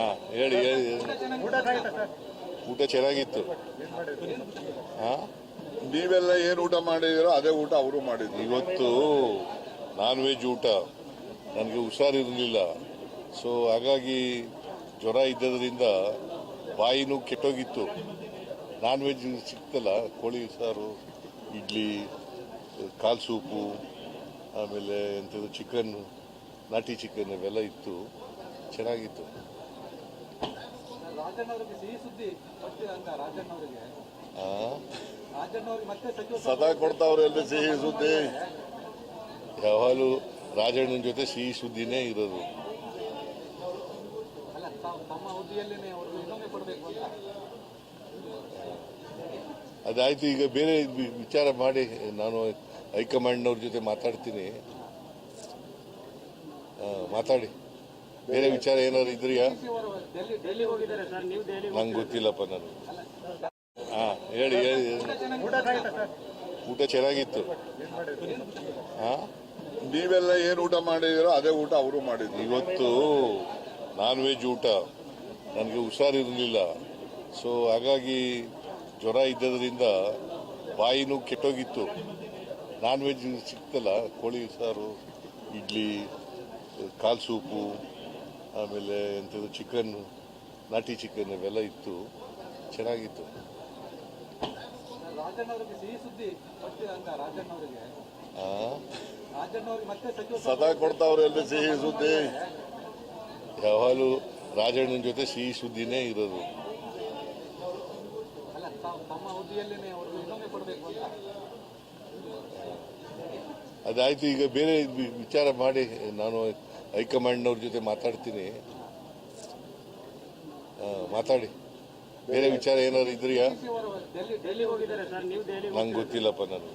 ಹಾ ಹೇಳಿ ಹೇಳಿ ಊಟ ಚೆನ್ನಾಗಿತ್ತು. ಹಾ? ನೀವೆಲ್ಲ ಏನು ಊಟ ಮಾಡಿದಿರೋ ಅದೇ ಊಟ ಅವರು ಮಾಡಿದ್ರು. ಇವತ್ತು ನಾನ್ ವೆಜ್ ಊಟ. ನನಗೆ ಹುಷಾರಿರಲಿಲ್ಲ. ಸೊ ಹಾಗಾಗಿ ಜ್ವರ ಇದ್ದದ್ರಿಂದ ಬಾಯಿನೂ ಕೆಟ್ಟೋಗಿತ್ತು. ನಾನ್ ವೆಜ್ ಸಿಕ್ತಲ್ಲ ಕೋಳಿ ಸಾರು ಇಡ್ಲಿ ಕಾಲ್ ಸೂಪು ಆಮೇಲೆ ಎಂಥದ್ದು ಚಿಕನ್ ನಾಟಿ ಚಿಕನ್ ಇವೆಲ್ಲ ಇತ್ತು. ಚೆನ್ನಾಗಿತ್ತು. ಸದಾ ಕೊಡ್ತಾವ್ರೆ ಸಿಹಿ ಸುದ್ದಿ. ಯಾವಾಗಲೂ ರಾಜಣ್ಣನ ಜೊತೆ ಸಿಹಿ ಸುದ್ದಿನೇ ಇರೋದು. ಅದಾಯ್ತು ಈಗ ಬೇರೆ ವಿಚಾರ ಮಾಡಿ. ನಾನು ಹೈಕಮಾಂಡ್ನವ್ರ ಜೊತೆ ಮಾತಾಡ್ತೀನಿ. ಮಾತಾಡಿ. ಬೇರೆ ವಿಚಾರ ಏನಾದ್ರು ಇದ್ರಿಯಾ? ನಂಗೆ ಗೊತ್ತಿಲ್ಲಪ್ಪ ನಾನು. ಹಾ ಹೇಳಿ ಹೇಳಿ ಊಟ ಚೆನ್ನಾಗಿತ್ತು. ಹಾ? ನೀವೆಲ್ಲ ಏನು ಊಟ ಮಾಡಿದಿರೋ ಅದೇ ಊಟ ಅವರು ಮಾಡಿದ್ರು. ಇವತ್ತು ನಾನ್ ವೆಜ್ ಊಟ. ನನಗೆ ಹುಷಾರಿರಲಿಲ್ಲ. ಸೊ ಹಾಗಾಗಿ ಜ್ವರ ಇದ್ದದ್ರಿಂದ ಬಾಯಿನೂ ಕೆಟ್ಟೋಗಿತ್ತು. ನಾನ್ ವೆಜ್ ಸಿಕ್ತಲ್ಲ ಕೋಳಿ ಸಾರು ಇಡ್ಲಿ ಕಾಲ್ ಸೂಪು ಆಮೇಲೆ ಎಂಥದ್ದು ಚಿಕನ್ ನಾಟಿ ಚಿಕನ್ ಇವೆಲ್ಲ ಇತ್ತು. ಚೆನ್ನಾಗಿತ್ತು. ಸದಾ ಕೊಡ್ತಾವ್ರೆ ಸಿಹಿ ಸುದ್ದಿ. ಯಾವಾಗಲೂ ರಾಜಣ್ಣನ ಜೊತೆ ಸಿಹಿ ಸುದ್ದಿನೇ ಇರೋದು. ಅದಾಯ್ತು ಈಗ ಬೇರೆ ವಿಚಾರ ಮಾಡಿ. ನಾನು ಹೈಕಮಾಂಡ್ನವ್ರ ಜೊತೆ ಮಾತಾಡ್ತೀನಿ. ಮಾತಾಡಿ. ಬೇರೆ ವಿಚಾರ ಏನಾದ್ರು ಇದ್ರಿಯಾ? ನಂಗೆ ಗೊತ್ತಿಲ್ಲಪ್ಪ ನಾನು